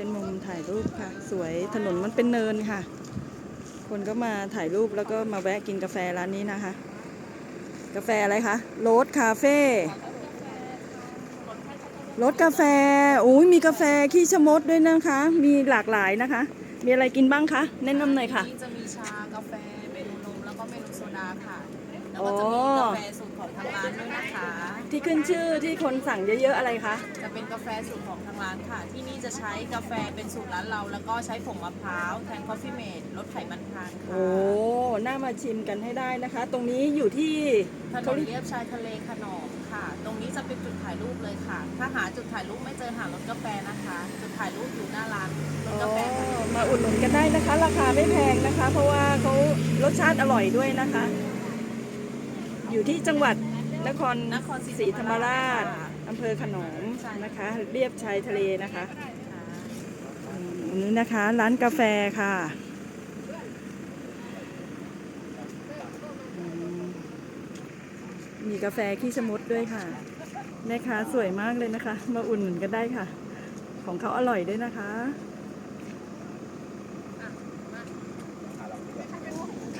เป็นมุมถ่ายรูปค่ะ สวยถนนมันเป็นเนินค่ะ คนก็มาถ่ายรูปแล้วก็มาแวะกินกาแฟร้านนี้นะคะ กาแฟอะไรคะโรสคาเฟ่รสกาแฟโอ้ยมีกาแฟขี้ชะมดด้วยนะคะ มีหลากหลายนะคะ มีอะไรกินบ้างคะ แนะนำหน่อยค่ะ จะมีชากาแฟเมนูนมแล้วก็เมนูโซดาค่ะ แล้วอ๋ก็อจะมีกาแฟสูตรของทางร้านด้วยนะคะ ที่ขึ้นชื่อที่คนสั่งเยอะๆอะไรคะ จะเป็นกาแฟสูตรของทางร้านค่ะ ที่นี่จะใช้กาแฟเป็นสูตรร้านเรา แล้วก็ใช้ผงมะพร้าวแทนคอฟฟี่เมดลดไขมันทานค่ะโอ้น่ามาชิมกันให้ได้นะคะ ตรงนี้อยู่ที่ถนนเลียบชายทะเลขนอมค่ะ ตรงนี้จะเป็นจุดถ่ายรูปเลยค่ะ ถ้าหาจุดถ่ายรูปไม่เจอหารถกาแฟนะคะ จุดถ่ายรูปอยู่หน้าร้านรถอ๋อกาแฟค่ะมาอุดหนุนกันได้นะคะ ราคาไม่แพงนะคะ เพราะว่าเขารสชาติอร่อยด้วยนะคะ อยู่ที่จังหวัดนครนครศรีธรรมราชค่ะอำเภอขนอมใช่นะคะ เรียบชายทะเลนะคะอืมอันนี้นะคะ ร้านกาแฟค่ะอืมมีกาแฟขี้ชะมดด้วยค่ะแม่ค้าสวยมากเลยนะคะ มาอุ่นหนุนกันได้ค่ะ ของเขาอร่อยด้วยนะคะ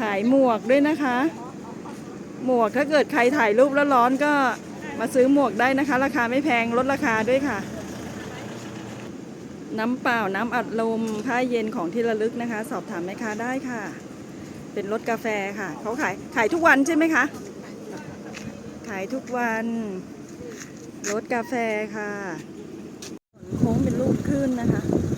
ขายหมวกด้วยนะคะ หมวกถ้าเกิดใครถ่ายรูปแล้วร้อนก็มาซื้อหมวกได้นะคะ ราคาไม่แพงลดราคาด้วยค่ะ น้ำเปล่าน้ำอัดลมผ้าเย็นของที่ระลึกนะคะ สอบถามแม่ค้าได้ค่ะ เป็นรถกาแฟค่ะเขาขายขายทุกวันใช่ไหมคะขายทุกวันรถกาแฟค่ะโค้งเป็นลูกขึ้นนะคะไหมโค้งมากเลยค่ะ